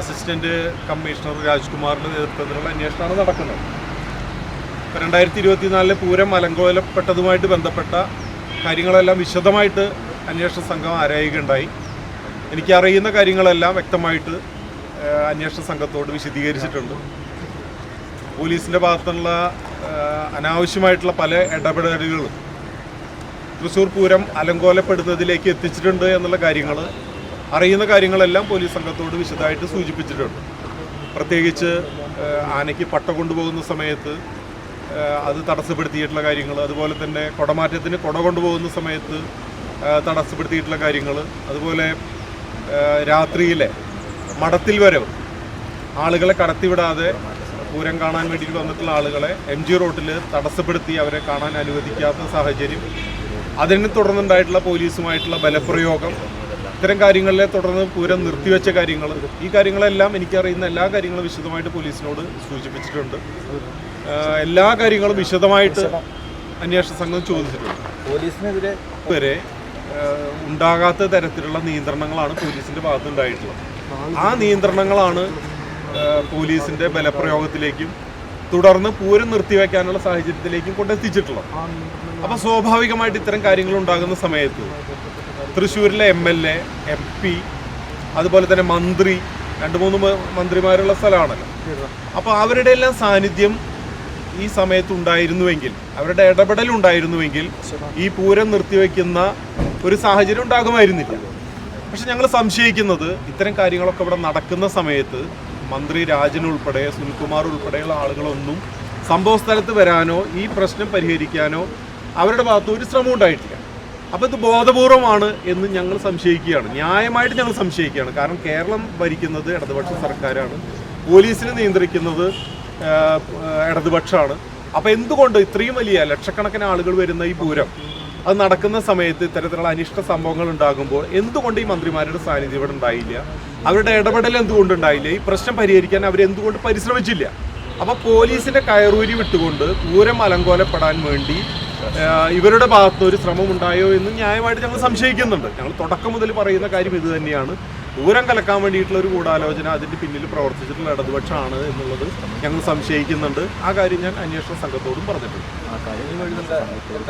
Assistant commissioner രാജ്കുമാറിന്റെ നേതൃത്വത്തിലുള്ള അന്വേഷണമാണ് നടക്കുന്നത്. രണ്ടായിരത്തി ഇരുപത്തിനാലിലെ പൂരം അലങ്കോലപ്പെട്ടതുമായിട്ട് ബന്ധപ്പെട്ട കാര്യങ്ങളെല്ലാം വിശദമായിട്ട് അന്വേഷണ സംഘം ആരായുകയുണ്ടായി. എനിക്ക് അറിയുന്ന കാര്യങ്ങളെല്ലാം വ്യക്തമായിട്ട് അന്വേഷണ സംഘത്തോട് വിശദീകരിച്ചിട്ടുണ്ട്. പോലീസിന്റെ ഭാഗത്തുള്ള അനാവശ്യമായിട്ടുള്ള പല ഇടപെടലുകളും തൃശ്ശൂർ പൂരം അലങ്കോലപ്പെടുന്നതിലേക്ക് എത്തിച്ചിട്ടുണ്ട് എന്നുള്ള കാര്യങ്ങൾ അറിയുന്ന കാര്യങ്ങളെല്ലാം പോലീസ് സംഘത്തോട് വിശദമായിട്ട് സൂചിപ്പിച്ചിട്ടുണ്ട്. പ്രത്യേകിച്ച് ആനയ്ക്ക് പട്ട കൊണ്ടുപോകുന്ന സമയത്ത് അത് തടസ്സപ്പെടുത്തിയിട്ടുള്ള കാര്യങ്ങൾ അതുപോലെ തന്നെ കുടമാറ്റത്തിന് കുട കൊണ്ടുപോകുന്ന സമയത്ത് തടസ്സപ്പെടുത്തിയിട്ടുള്ള കാര്യങ്ങൾ അതുപോലെ രാത്രിയിലെ മഠത്തിൽ വരവ് ആളുകളെ കടത്തിവിടാതെ പൂരം കാണാൻ വേണ്ടിയിട്ട് വന്നിട്ടുള്ള ആളുകളെ എം ജി റോട്ടിൽ തടസ്സപ്പെടുത്തി അവരെ കാണാൻ അനുവദിക്കാത്ത സാഹചര്യം. അതിനെ തുടർന്നുണ്ടായിട്ടുള്ള പോലീസുമായിട്ടുള്ള ബലപ്രയോഗം ഇത്തരം കാര്യങ്ങളിലെ തുടർന്ന് പൂരം നിർത്തിവെച്ച കാര്യങ്ങൾ. ഈ കാര്യങ്ങളെല്ലാം എനിക്കറിയുന്ന എല്ലാ കാര്യങ്ങളും വിശദമായിട്ട് പോലീസിനോട് സൂചിപ്പിച്ചിട്ടുണ്ട്. എല്ലാ കാര്യങ്ങളും വിശദമായിട്ട് അന്വേഷണ സംഘം ചോദിച്ചിട്ടുണ്ട്. പോലീസിനെതിരെ വരെ ഉണ്ടാകാത്ത തരത്തിലുള്ള നിയന്ത്രണങ്ങളാണ് പോലീസിന്റെ ഭാഗത്ത് ഉണ്ടായിട്ടുള്ളത് ആ നിയന്ത്രണങ്ങളാണ് പോലീസിന്റെ ബലപ്രയോഗത്തിലേക്കും തുടർന്ന് പൂരം നിർത്തിവെക്കാനുള്ള സാഹചര്യത്തിലേക്കും കൊണ്ടെത്തിച്ചിട്ടുള്ളത്. അപ്പോൾ സ്വാഭാവികമായിട്ട് ഇത്തരം കാര്യങ്ങൾ ഉണ്ടാകുന്ന സമയത്ത് തൃശ്ശൂരിലെ M L A M P അതുപോലെ തന്നെ മന്ത്രി രണ്ട് മൂന്ന് മന്ത്രിമാരുള്ള സ്ഥലമാണല്ലോ. അപ്പോൾ അവരുടെ എല്ലാം സാന്നിധ്യം ഈ സമയത്ത് ഉണ്ടായിരുന്നുവെങ്കിൽ അവരുടെ ഇടപെടൽ ഉണ്ടായിരുന്നുവെങ്കിൽ ഈ പൂരം നിർത്തിവെക്കുന്ന ഒരു സാഹചര്യം ഉണ്ടാകുമായിരുന്നില്ല. പക്ഷെ ഞങ്ങൾ സംശയിക്കുന്നത് ഇത്തരം കാര്യങ്ങളൊക്കെ ഇവിടെ നടക്കുന്ന സമയത്ത് മന്ത്രി രാജൻ ഉൾപ്പെടെ സുനിൽകുമാർ ഉൾപ്പെടെയുള്ള ആളുകളൊന്നും സംഭവ സ്ഥലത്ത് വരാനോ ഈ പ്രശ്നം പരിഹരിക്കാനോ അവരുടെ ഭാഗത്ത് ഒരു ശ്രമം ഉണ്ടായിട്ടില്ല. അപ്പോൾ ഇത് ബോധപൂർവമാണ് എന്ന് ഞങ്ങൾ സംശയിക്കുകയാണ്. ന്യായമായിട്ട് ഞങ്ങൾ സംശയിക്കുകയാണ്. കാരണം കേരളം ഭരിക്കുന്നത് ഇടതുപക്ഷ സർക്കാരാണ്. പോലീസിനെ നിയന്ത്രിക്കുന്നത് ഇടതുപക്ഷമാണ്. അപ്പോൾ എന്തുകൊണ്ട് ഇത്രയും വലിയ ലക്ഷക്കണക്കിന് ആളുകൾ വരുന്ന ഈ പൂരം? അത് നടക്കുന്ന സമയത്ത് ഇത്തരത്തിലുള്ള അനിഷ്ട സംഭവങ്ങൾ ഉണ്ടാകുമ്പോൾ എന്തുകൊണ്ട് ഈ മന്ത്രിമാരുടെ സാന്നിധ്യം ഇവിടെ ഉണ്ടായില്ല? അവരുടെ ഇടപെടൽ എന്തുകൊണ്ട് ഉണ്ടായില്ല? ഈ പ്രശ്നം പരിഹരിക്കാൻ അവരെന്തുകൊണ്ട് പരിശ്രമിച്ചില്ല? അപ്പോൾ പോലീസിന്റെ കയറൂരി വിട്ടുകൊണ്ട് പൂരം അലങ്കോലപ്പെടാൻ വേണ്ടി ഇവരുടെ ഭാഗത്ത് ഒരു ശ്രമം ഉണ്ടായോ എന്ന് ന്യായമായിട്ട് ഞങ്ങൾ സംശയിക്കുന്നുണ്ട്. ഞങ്ങൾ തുടക്കം മുതൽ പറയുന്ന കാര്യം ഇത് തന്നെയാണ്. ദൂരം കലക്കാൻ വേണ്ടിയിട്ടുള്ള ഒരു ഗൂഢാലോചന അതിന്റെ പിന്നിൽ പ്രവർത്തിച്ചിട്ടുള്ള ഇടതുപക്ഷമാണ് എന്നുള്ളത് ഞങ്ങൾ സംശയിക്കുന്നുണ്ട്. ആ കാര്യം ഞാൻ അന്വേഷണ സംഘത്തോടും പറഞ്ഞിട്ടുണ്ട്.